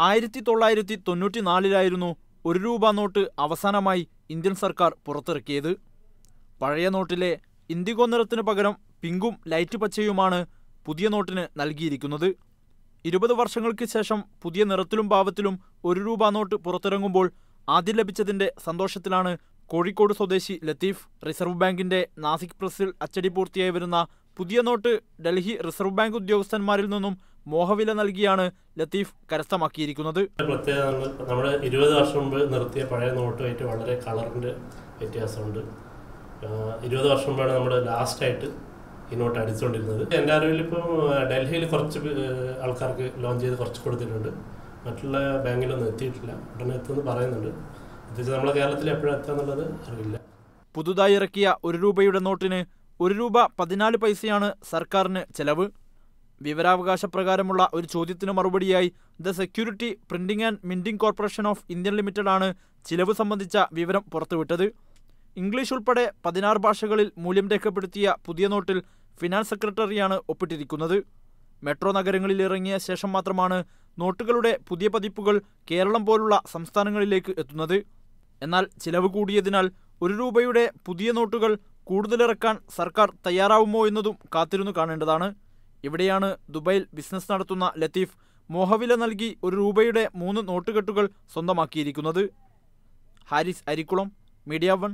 ആയിരത്തി തൊള്ളായിരത്തി തൊണ്ണൂറ്റി നാലിലായിരുന്നു ഒരു രൂപ നോട്ട് അവസാനമായി ഇന്ത്യൻ സർക്കാർ പുറത്തിറക്കിയത്. പഴയ നോട്ടിലെ ഇൻഡിഗോ നിറത്തിന് പകരം പിങ്കും ലൈറ്റ് പച്ചയുമാണ് പുതിയ നോട്ടിന് നൽകിയിരിക്കുന്നത്. ഇരുപത് വർഷങ്ങൾക്ക് ശേഷം പുതിയ നിറത്തിലും ഭാവത്തിലും ഒരു രൂപ നോട്ട് പുറത്തിറങ്ങുമ്പോൾ ആദ്യം ലഭിച്ചതിന്റെ സന്തോഷത്തിലാണ് കോഴിക്കോട് സ്വദേശി ലത്തീഫ്. റിസർവ് ബാങ്കിന്റെ നാസിക് പ്രസിൽ അച്ചടി പൂർത്തിയായി വരുന്ന പുതിയ നോട്ട് ഡൽഹി റിസർവ് ബാങ്ക് ഉദ്യോഗസ്ഥന്മാരിൽ നിന്നും മോഹവില നൽകിയാണ് ലത്തീഫ് കരസ്ഥമാക്കിയിരിക്കുന്നത്. പ്രത്യേകത നമ്മൾ ഇരുപത് വർഷം മുമ്പ് നിർത്തിയ പഴയ നോട്ടുമായിട്ട് വളരെ കളറിന്റെ വ്യത്യാസമുണ്ട്. ഇരുപത് വർഷം മുമ്പാണ് നമ്മൾ ലാസ്റ്റായിട്ട് ഈ നോട്ട് അടിച്ചുകൊണ്ടിരുന്നത്. എന്റെ അറിവിൽ ഇപ്പോൾ ഡൽഹിയിൽ കുറച്ച് ആൾക്കാർക്ക് ലോഞ്ച് ചെയ്ത് കുറച്ച് കൊടുത്തിട്ടുണ്ട്. മറ്റുള്ള ബാങ്കിലൊന്നും എത്തിയിട്ടില്ല. ഉടനെ എത്തുമെന്ന് പറയുന്നുണ്ട്. പ്രത്യേകിച്ച് നമ്മളെ കേരളത്തിൽ എപ്പോഴും എത്താന്നുള്ളത് അറിയില്ല. പുതുതായി ഇറക്കിയ ഒരു രൂപയുടെ നോട്ടിന് ഒരു രൂപ പതിനാല് പൈസയാണ് സർക്കാരിന് ചെലവ്. വിവരാവകാശ പ്രകാരമുള്ള ഒരു ചോദ്യത്തിന് മറുപടിയായി the security printing and minting corporation of Indian limited ആണ് ചിലവ് സംബന്ധിച്ച വിവരം പുറത്തുവിട്ടത്. ഇംഗ്ലീഷ് ഉൾപ്പെടെ പതിനാറ് ഭാഷകളിൽ മൂല്യം രേഖപ്പെടുത്തിയ പുതിയ നോട്ടിൽ ഫിനാൻസ് സെക്രട്ടറിയാണ് ഒപ്പിട്ടിരിക്കുന്നത്. മെട്രോ നഗരങ്ങളിൽ ഇറങ്ങിയ ശേഷം മാത്രമാണ് നോട്ടുകളുടെ പുതിയ പതിപ്പുകൾ കേരളം പോലുള്ള സംസ്ഥാനങ്ങളിലേക്ക് എത്തുന്നത്. എന്നാൽ ചിലവ് കൂടിയതിനാൽ ഒരു രൂപയുടെ പുതിയ നോട്ടുകൾ കൂടുതലിറക്കാൻ സർക്കാർ തയ്യാറാവുമോ എന്നതും കാത്തിരുന്നു കാണേണ്ടതാണ്. ഇവിടെയാണ് ദുബൈയിൽ ബിസിനസ് നടത്തുന്ന ലത്തീഫ് മോഹവില നൽകി ഒരു രൂപയുടെ മൂന്ന് നോട്ടുകെട്ടുകൾ സ്വന്തമാക്കിയിരിക്കുന്നത്. Haris Arikkulam media one.